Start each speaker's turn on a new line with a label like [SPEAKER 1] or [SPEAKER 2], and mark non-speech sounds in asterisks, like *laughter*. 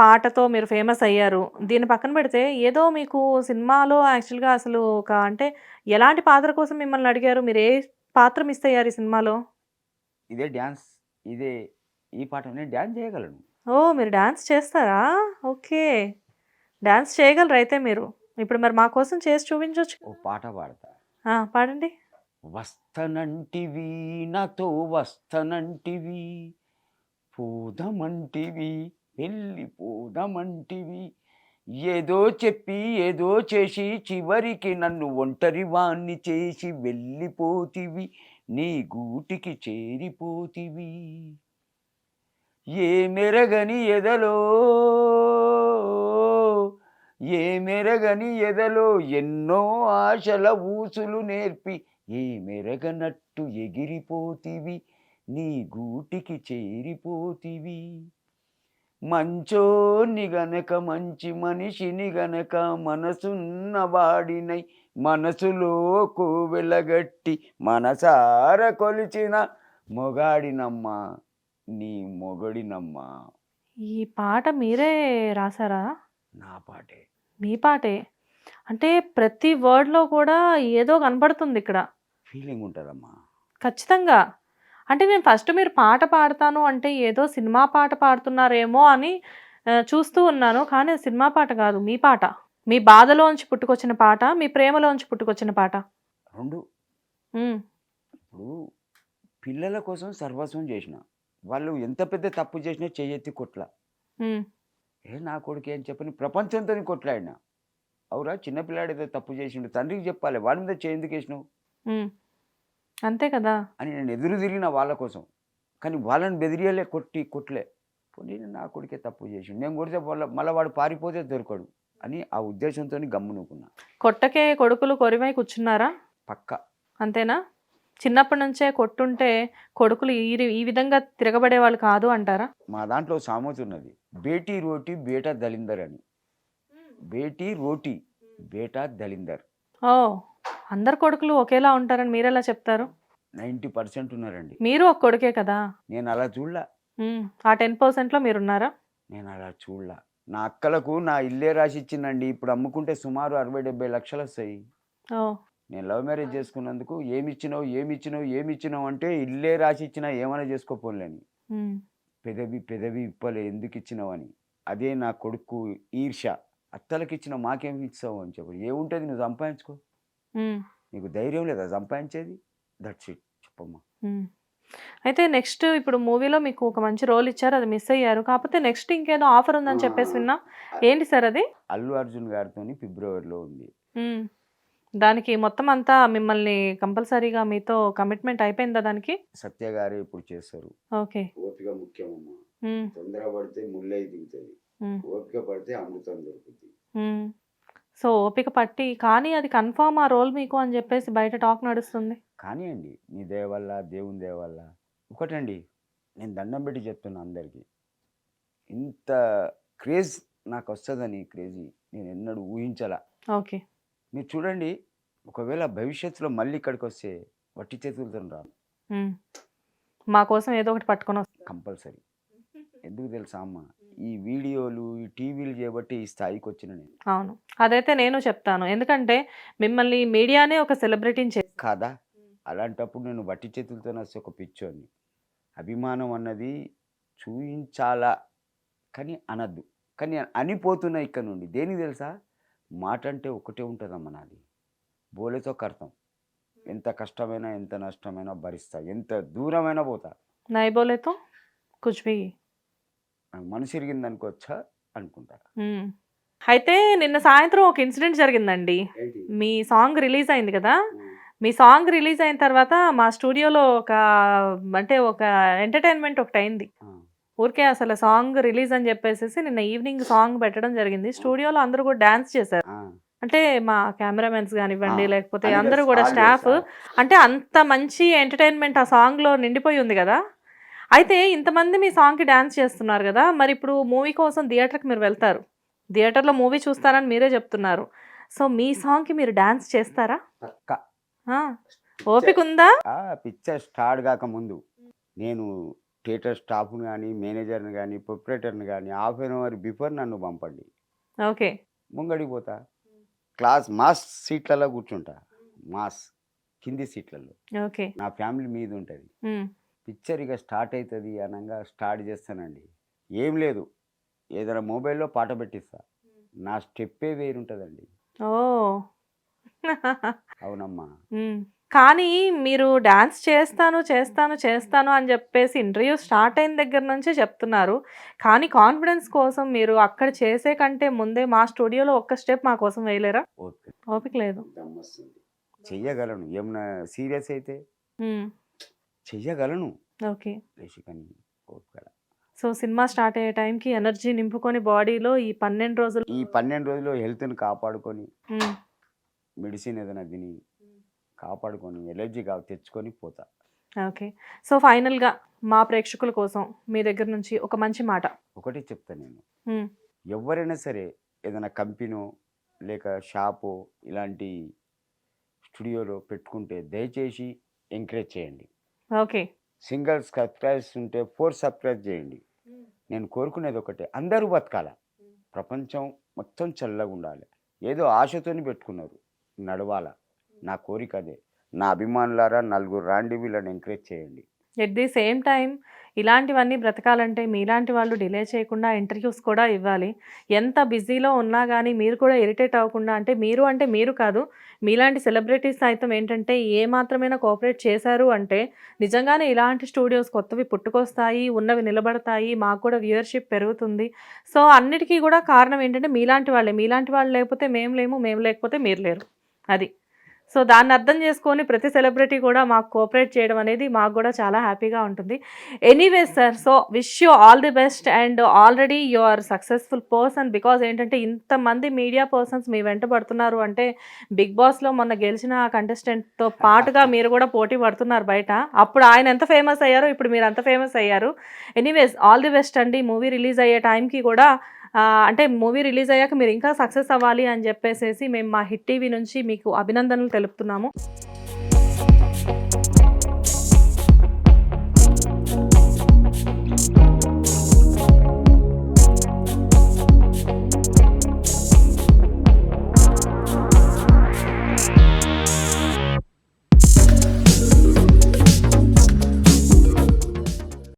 [SPEAKER 1] పాటతో మీరు ఫేమస్ అయ్యారు. దీన్ని పక్కన పెడితే ఏదో మీకు సినిమాలో యాక్చువల్‌గా అసలు ఒక అంటే ఎలాంటి పాత్ర కోసం మిమ్మల్ని అడిగారు? మీరు ఏ పాత్ర మిస్ అయ్యారు ఈ సినిమాలో?
[SPEAKER 2] ఇదే డాన్స్. ఇదే ఈ పాట నేను డాన్స్ చేయగలను.
[SPEAKER 1] ఓహ్! మీరు డాన్స్ చేస్తారా? ఓకే. డాన్స్ చేయగలరు అయితే మీరు. ఇప్పుడు మరి మా కోసం చేసి చూపించొచ్చు.
[SPEAKER 2] ఓ పాట పాడతా.
[SPEAKER 1] ఆ! పాడండి.
[SPEAKER 2] వస్తనంటివి నాతో వస్తనంటివి పోదామంటివి వెళ్ళిపోదామంటివి. ఏదో చెప్పి ఏదో చేసి చివరికి నన్ను ఒంటరి వాణ్ణి చేసి వెళ్ళిపోతివి. నీ గూటికి చేరిపోతివి. ఏ మెరగని ఎదలో ఏ మెరగని ఎదలో ఎన్నో ఆశల ఊసులు నేర్పి ఏ మెరగనట్టు ఎగిరిపోతివి. నీ గూటికి చేరిపోతివి. మంచోని గనక మంచి మనిషిని గనక మనసున్న వాడినై మనసులో కోవెలగట్టి మనసార కొలిచిన మొగాడినమ్మా నీ మొగడినమ్మా
[SPEAKER 1] ఈ పాట మీరే రాసారా?
[SPEAKER 2] నా పాటే
[SPEAKER 1] మీ పాటే. అంటే ప్రతి వర్డ్‌లో కూడా ఏదో కనపడుతుంది ఇక్కడ.
[SPEAKER 2] ఫీలింగ్ ఉంటుందమ్మా
[SPEAKER 1] ఖచ్చితంగా. అంటే నేను ఫస్ట్ మీరు పాట పాడతాను అంటే ఏదో సినిమా పాట పాడుతున్నారేమో అని చూస్తూ ఉన్నాను. కానీ సినిమా పాట కాదు. మీ పాట. మీ బాధలోంచి పుట్టుకొచ్చిన పాట. మీ ప్రేమలోంచి పుట్టుకొచ్చిన పాట.
[SPEAKER 2] రెండు. ఇప్పుడు పిల్లల కోసం సర్వస్వం చేసిన వాళ్ళు ఎంత పెద్ద తప్పు చేసినా చెయ్యెత్తి కొట్ల. ఏ నా కొడుకు ఏం చెప్పని ప్రపంచంతో కొట్లాడినా అవురా చిన్నపిల్లాడు ఏదో తప్పు చేసిండు తండ్రికి చెప్పాలి వాడి మీద చేయి ఎందుకు వేసినావు.
[SPEAKER 1] అంతే కదా!
[SPEAKER 2] అని నేను ఎదురు తిరిగిన వాళ్ళ కోసం కానీ వాళ్ళని బెదిరియలే కొట్టి కొట్లే పోనీ నా కొడుకే తప్పు చేసిండు నేను కొడితే వాళ్ళ మళ్ళీ వాడు పారిపోతే దొరకడు అని ఆ ఉద్దేశంతో గమ్మునుకున్నా
[SPEAKER 1] కొట్టకే కొడుకులు కొరివై కూర్చున్నారా?
[SPEAKER 2] పక్క
[SPEAKER 1] అంతేనా? చిన్నప్పటి నుంచే కొట్టుంటే కొడుకులు ఈ ఈ విధంగా తిరగబడేవాళ్ళు కాదు అంటారా?
[SPEAKER 2] మా దాంట్లో సామెత ఉన్నది బేటీ రోటీ బేటా దలిందర్ అని బేటీ రోటీ బేటా దలిందర్
[SPEAKER 1] ఓహ్! అందరు కొడుకులు ఒకేలా ఉంటారని మీరెలా చెప్తారు?
[SPEAKER 2] నైంటీ పర్సెంట్ ఉన్నారండి
[SPEAKER 1] మీరు ఒక కొడుకే కదా!
[SPEAKER 2] నేను అలా చూడలా.
[SPEAKER 1] ఆ 10%లో మీరున్నారా?
[SPEAKER 2] నేను అలా చూడలా నా అక్కలకు నా ఇల్లే రాసి ఇచ్చిందండి ఇప్పుడు అమ్ముకుంటే సుమారు అరవై డెబ్బై లక్షలు వస్తాయి! నేను లవ్ మ్యారేజ్ చేసుకున్నందుకు ఏమి ఇచ్చినావు ఏమి ఇచ్చినావు ఏమి ఇచ్చినావు అంటే ఇల్లే రాసి ఇచ్చినా ఏమైనా చేసుకోపోలేని. పెదవి పెదవి ఇప్పలే ఎందుకు ఇచ్చినావు అని అదే నా కొడుకు ఈర్ష అత్తలకి ఇచ్చిన మాకేం ఇచ్చావు అని చెప్పు ఏముంటుంది నువ్వు సంపాదించుకో. నీకు ధైర్యం లేదా సంపాదించేది దట్స్ ఇట్ చెప్పమ్మా.
[SPEAKER 1] అయితే నెక్స్ట్ ఇప్పుడు మూవీలో మీకు ఒక మంచి రోల్ ఇచ్చారు. అది మిస్ అయ్యారు. కాకపోతే నెక్స్ట్ ఇంకేదో ఆఫర్ ఉందని చెప్పేసి విన్నా. ఏంటి సార్ అది?
[SPEAKER 2] అల్లు అర్జున్ గారితో ఫిబ్రవరిలో ఉంది.
[SPEAKER 1] దానికి మొత్తం అంతా మిమ్మల్ని కంపల్సరీగా మీతో కమిట్మెంట్ అయిపోయిందా దానికి?
[SPEAKER 2] సత్య గారే ఇప్పుడు చేస్తారు
[SPEAKER 1] ఓకే.
[SPEAKER 2] ఓపిక ముఖ్యమమ్మా. తొందర పడితే ముల్లై దిగుతుంది. ఓపిక పడితే అమృతం దొరుకుతుంది.
[SPEAKER 1] సో ఓపిక పట్టి కానీ అది కన్ఫర్మ్ ఆ రోల్ మీకు అని చెప్పేసి బయట టాక్ నడుస్తుంది.
[SPEAKER 2] కానివ్వండి నీ దయ వల్ల దేవుని దయ వల్ల ఒకటండి నేను దండం పెట్టి చెప్తున్నా అందరికీ ఇంత క్రేజ్ నాకు వస్తుందని క్రేజీ నేను ఎన్నడూ ఊహించలా
[SPEAKER 1] ఓకే.
[SPEAKER 2] మీరు చూడండి ఒకవేళ భవిష్యత్తులో మళ్ళీ ఇక్కడికి వస్తే వట్టి చేతులతో రాను.
[SPEAKER 1] మా కోసం ఏదో ఒకటి పట్టుకొని.
[SPEAKER 2] కంపల్సరీ ఎందుకు తెలుసా అమ్మ ఈ వీడియోలు ఈ టీవీలు చేయబట్టి ఈ స్థాయికి వచ్చిన నేను.
[SPEAKER 1] అవును. అదైతే నేను చెప్తాను. ఎందుకంటే మిమ్మల్ని మీడియానే ఒక సెలబ్రిటీని చే
[SPEAKER 2] కాదా? అలాంటప్పుడు నేను వట్టి చేతులతో నచ్చి ఒక పిచ్చోని అభిమానం అన్నది చూయించాలా? కానీ అనద్దు. కానీ అనిపోతున్నా ఇక్కడ నుండి. దేనికి తెలుసా? మాట అంటే ఒకటే ఉంటుందమ్మ నాది. బోలేతో కర్తం. ఎంత కష్టమైనా ఎంత నష్టమైనా భరిస్తా. ఎంత దూరమైనా పోతా.
[SPEAKER 1] నై
[SPEAKER 2] బోలేతో? మనసు ఇరిగింది అనుకోవచ్చా అనుకుంటా
[SPEAKER 1] హ్మ్. అయితే నిన్న సాయంత్రం ఒక ఇన్సిడెంట్ జరిగిందండి. మీ సాంగ్ రిలీజ్ అయింది కదా! మీ సాంగ్ రిలీజ్ అయిన తర్వాత మా స్టూడియోలో ఒక అంటే ఒక ఎంటర్‌టైన్‌మెంట్ ఒకటయింది. ఊరికే అసలు సాంగ్ రిలీజ్ అని చెప్పేసేసి నిన్న ఈవినింగ్ సాంగ్ పెట్టడం జరిగింది. స్టూడియోలో అందరూ కూడా డాన్స్ చేశారు. అంటే మా కెమెరామెన్స్ గానివ్వండి, లేకపోతే అందరూ కూడా స్టాఫ్ అంటే అంత మంచి ఎంటర్‌టైన్‌మెంట్ ఆ సాంగ్‌లో నిండిపోయి ఉంది గదా! అయితే ఇంతమంది మీ సాంగ్‌కి డాన్స్ చేస్తున్నారు గదా! మరి ఇప్పుడు మూవీ కోసం థియేటర్‌కి మీరు వెళ్తారు. థియేటర్‌లో మూవీ చూస్తారని మీరే చెప్తున్నారు. సో మీ సాంగ్‌కి మీరు డాన్స్ చేస్తారా? ఓపిక ఉందా?
[SPEAKER 2] పిక్చర్ స్టార్ట్ కాక ముందు నేను థియేటర్ స్టాఫ్ని కానీ మేనేజర్ని కానీ ప్రొపరేటర్ని కానీ హాఫ్ అన్ అవర్ బిఫోర్ నన్ను పంపండి
[SPEAKER 1] ఓకే
[SPEAKER 2] ముంగడికి పోతా క్లాస్ మాస్ సీట్లలో కూర్చుంటా మాస్ కింది సీట్లలో
[SPEAKER 1] ఓకే
[SPEAKER 2] నా ఫ్యామిలీ మీద ఉంటుంది పిక్చర్ ఇక స్టార్ట్ అవుతుంది అనగా స్టార్ట్ చేస్తానండి. ఏం లేదు. ఏదైనా మొబైల్లో పాట పెట్టిస్తా. నా స్టెప్పే వేరుంటుందండి.
[SPEAKER 1] ఓ. *laughs*
[SPEAKER 2] అవునమ్మా.
[SPEAKER 1] కానీ మీరు డాన్స్ చేస్తాను చేస్తాను చేస్తాను అని చెప్పేసి ఇంటర్వ్యూ స్టార్ట్ అయిన దగ్గర నుంచే చెప్తున్నారు. కానీ కాన్ఫిడెన్స్ కోసం మీరు అక్కడ చేసే కంటే ముందే మా స్టూడియోలో ఒక్క స్టెప్ మా కోసం వేయలేరా?
[SPEAKER 2] ఓకే.
[SPEAKER 1] ఓపిక లేదు.
[SPEAKER 2] చెయ్యగలను. ఏమన్నా సీరియస్ అయితే? చెయ్యగలను.
[SPEAKER 1] ఓకే. సో సినిమా స్టార్ట్ అయ్యే టైంకి ఎనర్జీ నింపుకొని బాడీలో ఈ పన్నెండు రోజులు
[SPEAKER 2] ఈ పన్నెండు రోజులు హెల్త్ని కాపాడుకొని మెడిసిన్ ఏదైనా తిని కాపాడుకొని ఎలర్జీ కా తెచ్చుకొని పోతా.
[SPEAKER 1] ఓకే. సో ఫైనల్గా మా ప్రేక్షకుల కోసం మీ దగ్గర నుంచి ఒక మంచి మాట.
[SPEAKER 2] ఒకటి చెప్తా నేను. ఎవరైనా సరే ఏదైనా కంపెనీ లేక షాపు ఇలాంటి స్టూడియోలో పెట్టుకుంటే దయచేసి ఎంకరేజ్ చేయండి.
[SPEAKER 1] ఓకే.
[SPEAKER 2] సింగిల్ సబ్స్క్రైబ్స్ ఉంటే ఫోర్ సబ్స్క్రైబ్ చేయండి. నేను కోరుకునేది ఒకటే అందరూ బతకాల? ప్రపంచం మొత్తం చల్లగా ఉండాలి. ఏదో ఆశతోని పెట్టుకున్నారు నడవాల? నా కోరిక అదే. నా అభిమానులారా నలుగురు రాండి వీళ్ళని ఎంకరేజ్ చేయండి.
[SPEAKER 1] ఎట్ ది సేమ్ టైం ఇలాంటివన్నీ బ్రతకాలంటే మీలాంటి వాళ్ళు డిలే చేయకుండా ఇంటర్వ్యూస్ కూడా ఇవ్వాలి. ఎంత బిజీలో ఉన్నా కానీ మీరు కూడా ఇరిటేట్ అవ్వకుండా అంటే మీరు అంటే మీరు కాదు మీలాంటి సెలబ్రిటీస్ సైతం ఏంటంటే ఏ మాత్రమైనా కోఆపరేట్ చేశారు అంటే నిజంగానే ఇలాంటి స్టూడియోస్ కొత్తవి పుట్టుకొస్తాయి ఉన్నవి నిలబడతాయి మాకు కూడా వ్యూయర్షిప్ పెరుగుతుంది. సో అన్నిటికీ కూడా కారణం ఏంటంటే మీలాంటి వాళ్ళే. మీలాంటి వాళ్ళు లేకపోతే మేము లేము మేము లేకపోతే మీరు లేరు. అది. సో దాన్ని అర్థం చేసుకొని ప్రతి సెలబ్రిటీ కూడా మాకు కోఆపరేట్ చేయడం అనేది మాకు కూడా చాలా హ్యాపీగా ఉంటుంది. Anyways sir so wish you all the best and already you are successful person because ఏంటంటే ఇంతమంది మీడియా పర్సన్స్ మీ వెంట పడుతున్నారు అంటే బిగ్ బాస్లో మొన్న గెలిచిన కంటెస్టెంట్తో పాటుగా మీరు కూడా పోటీ పడుతున్నారు బయట. అప్పుడు ఆయన ఎంత ఫేమస్ అయ్యారో ఇప్పుడు మీరు అంత ఫేమస్ అయ్యారు. ఎనీవేస్ ఆల్ ది బెస్ట్ అండి. మూవీ రిలీజ్ అయ్యే టైంకి కూడా అంటే మూవీ రిలీజ్ అయ్యాక మీరు ఇంకా సక్సెస్ అవ్వాలి అని చెప్పేసేసి మేము మా హిట్ టీవీ నుంచి మీకు అభినందనలు తెలుపుతున్నాము.